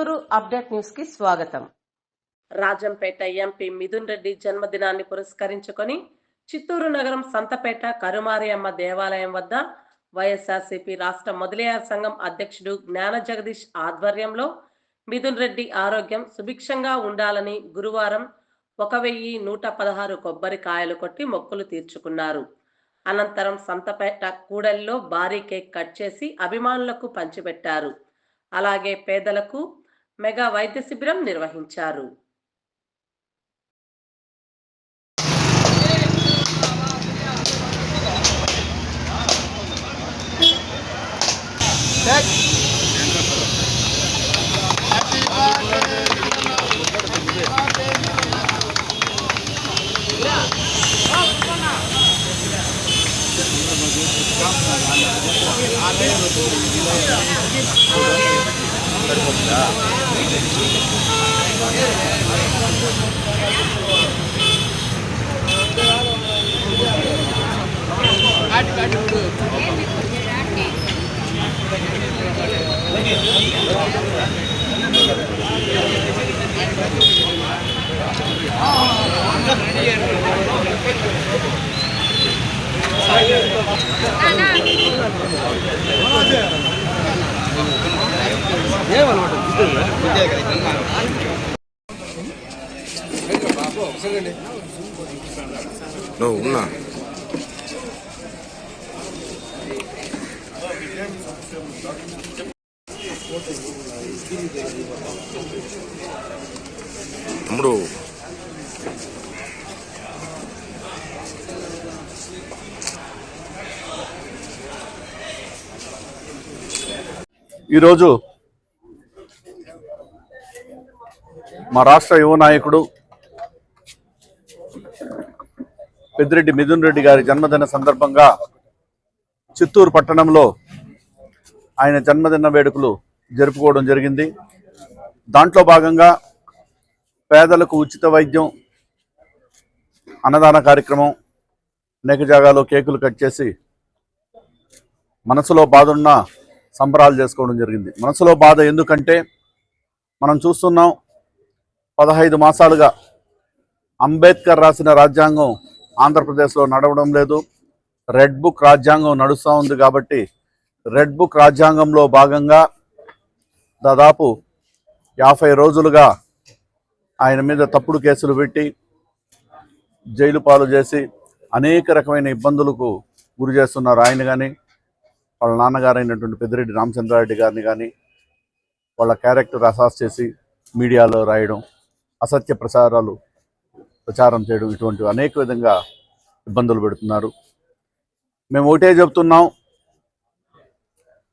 Chittoor update న్యూస్కి స్వాగతం. Rajampet MP Mithun Reddy జన్మదినాన్ని పురస్కరించుకొని చిత్తూరు నగరం సంతపేట కరుమారియమ్మ దేవాలయం వద్ద వైఎస్ఆర్సీపీ రాష్ట్ర మొదలయ్యార్ సంఘం అధ్యక్షుడు జ్ఞాన జగదీష్ ఆధ్వర్యంలో మిథున్ రెడ్డి ఆరోగ్యం సుభిక్షంగా ఉండాలని గురువారం ఒక వెయ్యి నూట పదహారు కొబ్బరికాయలు కొట్టి మొక్కులు తీర్చుకున్నారు. అనంతరం సంతపేట కూడలిలో భారీ కేక్ కట్ చేసి అభిమానులకు పంచిపెట్టారు. అలాగే పేదలకు మెగా వైద్య శిబిరం నిర్వహించారు சரிப்போச்சா காட்டு காட்டு ஆனா నువ్వు ఉన్నా. తమ్ముడు. ఈరోజు మా రాష్ట్ర యువ నాయకుడు పెద్దిరెడ్డి మిథున్ రెడ్డి గారి జన్మదిన సందర్భంగా చిత్తూరు పట్టణంలో ఆయన జన్మదిన వేడుకలు జరుపుకోవడం జరిగింది. దాంట్లో భాగంగా పేదలకు ఉచిత వైద్యం అన్నదాన కార్యక్రమం అనేక జాగాలో కేకులు కట్ చేసి మనసులో బాధ ఉన్న సంబరాలు చేసుకోవడం జరిగింది. మనసులో బాధ ఎందుకంటే మనం చూస్తున్నాం పదహైదు మాసాలుగా అంబేద్కర్ రాసిన రాజ్యాంగం ఆంధ్రప్రదేశ్లో నడవడం లేదు. రెడ్ బుక్ రాజ్యాంగం నడుస్తూ ఉంది కాబట్టి రెడ్ బుక్ రాజ్యాంగంలో భాగంగా దాదాపు యాభై రోజులుగా ఆయన మీద తప్పుడు కేసులు పెట్టి జైలు పాలు చేసి అనేక రకమైన ఇబ్బందులకు గురి చేస్తున్నారు ఆయన కానీ వాళ్ళ నాన్నగారైనటువంటి పెద్దిరెడ్డి రామచంద్రారెడ్డి గారిని కానీ వాళ్ళ క్యారెక్టర్ అసాస్ చేసి మీడియాలో రాయడం అసత్య ప్రచారాలు ప్రచారం చేయడం ఇటువంటి అనేక విధంగా ఇబ్బందులు పెడుతున్నారు. మేము ఒకటే చెబుతున్నాం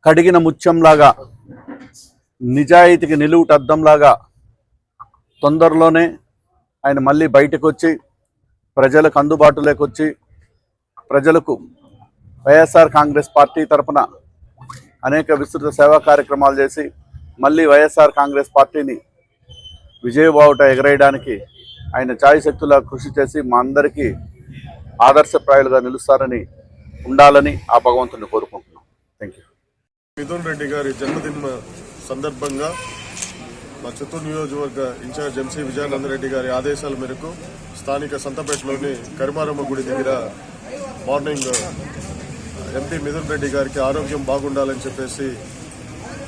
కడిగిన ముత్యంలాగా నిజాయితీకి నిలువుట అద్దంలాగా తొందరలోనే ఆయన మళ్ళీ బయటకు వచ్చి ప్రజలకు అందుబాటులోకి వచ్చి ప్రజలకు వైఎస్ఆర్ కాంగ్రెస్ పార్టీ తరపున అనేక విస్తృత సేవా కార్యక్రమాలు చేసి మళ్ళీ వైఎస్ఆర్ కాంగ్రెస్ పార్టీని విజయబావుట ఎగరేయడానికి ఆయన ఛాయ్ శక్తులా కృషి చేసి మా అందరికీ ఆదర్శప్రాయులుగా నిలుస్తారని ఉండాలని ఆ భగవంతుని కోరుకుంటున్నాం. థ్యాంక్ యూ మిథున్ రెడ్డి గారి జన్మదిన సందర్భంగా మా చిత్తూరు నియోజకవర్గ ఇన్ఛార్జ్ ఎంసీ విజయానందరెడ్డి గారి ఆదేశాల మేరకు స్థానిక సంతపేటలోని కరిమారమ్మ గుడి దగ్గర మార్నింగ్ ఎంపీ మిథున్ రెడ్డి గారికి ఆరోగ్యం బాగుండాలని చెప్పేసి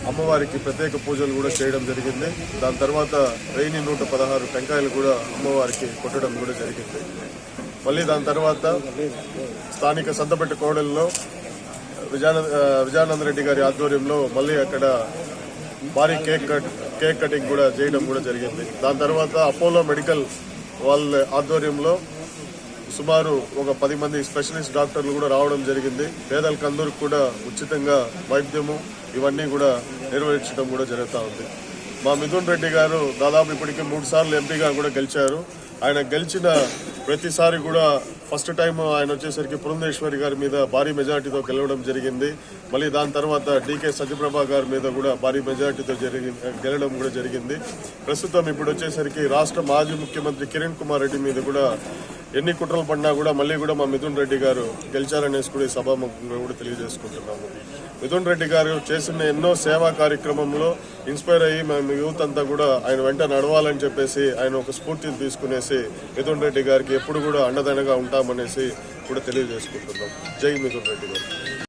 అమ్మవారికి ప్రత్యేక పూజలు కూడా చేయడం జరిగింది. దాని తర్వాత రైని నూట పదహారు టెంకాయలు కూడా అమ్మవారికి కొట్టడం కూడా జరిగింది. మళ్ళీ దాని తర్వాత స్థానిక సంతపెట్ట కోడల్లో విజయానంద విజయానంద రెడ్డి గారి ఆధ్వర్యంలో మళ్ళీ అక్కడ భారీ కేక్ కట్ కేక్ కటింగ్ కూడా చేయడం కూడా జరిగింది. దాని తర్వాత అపోలో మెడికల్ వాళ్ళ ఆధ్వర్యంలో సుమారు ఒక పది మంది స్పెషలిస్ట్ డాక్టర్లు కూడా రావడం జరిగింది. పేదలకు అందరికి కూడా ఉచితంగా వైద్యము ఇవన్నీ కూడా నిర్వహించడం కూడా జరుగుతూ ఉంది. మా మిథున్ రెడ్డి గారు దాదాపు ఇప్పటికే మూడు సార్లు ఎంపీగా కూడా గెలిచారు. ఆయన గెలిచిన ప్రతిసారి కూడా ఫస్ట్ టైం ఆయన వచ్చేసరికి పురంధేశ్వరి గారి మీద భారీ మెజార్టీతో గెలవడం జరిగింది. మళ్ళీ దాని తర్వాత డీకే సత్యప్రభ గారి మీద కూడా భారీ మెజార్టీతో జరిగి గెలవడం కూడా జరిగింది. ప్రస్తుతం ఇప్పుడు వచ్చేసరికి రాష్ట్ర మాజీ ముఖ్యమంత్రి కిరణ్ కుమార్ రెడ్డి మీద కూడా ఎన్ని కుట్రలు పడినా కూడా మళ్ళీ కూడా మా మిథున్ రెడ్డి గారు గెలిచారనేసి కూడా ఈ సభాముఖంగా కూడా తెలియజేసుకుంటున్నాము. మిథున్ రెడ్డి గారు చేసిన ఎన్నో సేవా కార్యక్రమంలో ఇన్స్పైర్ అయ్యి మేము యూత్ అంతా కూడా ఆయన వెంట నడవాలని చెప్పేసి ఆయన ఒక స్ఫూర్తిని తీసుకునేసి మిథున్ రెడ్డి గారికి ఎప్పుడు కూడా అండదండగా ఉంటామనేసి కూడా తెలియజేసుకుంటున్నాం. జై మిథున్ రెడ్డి గారు.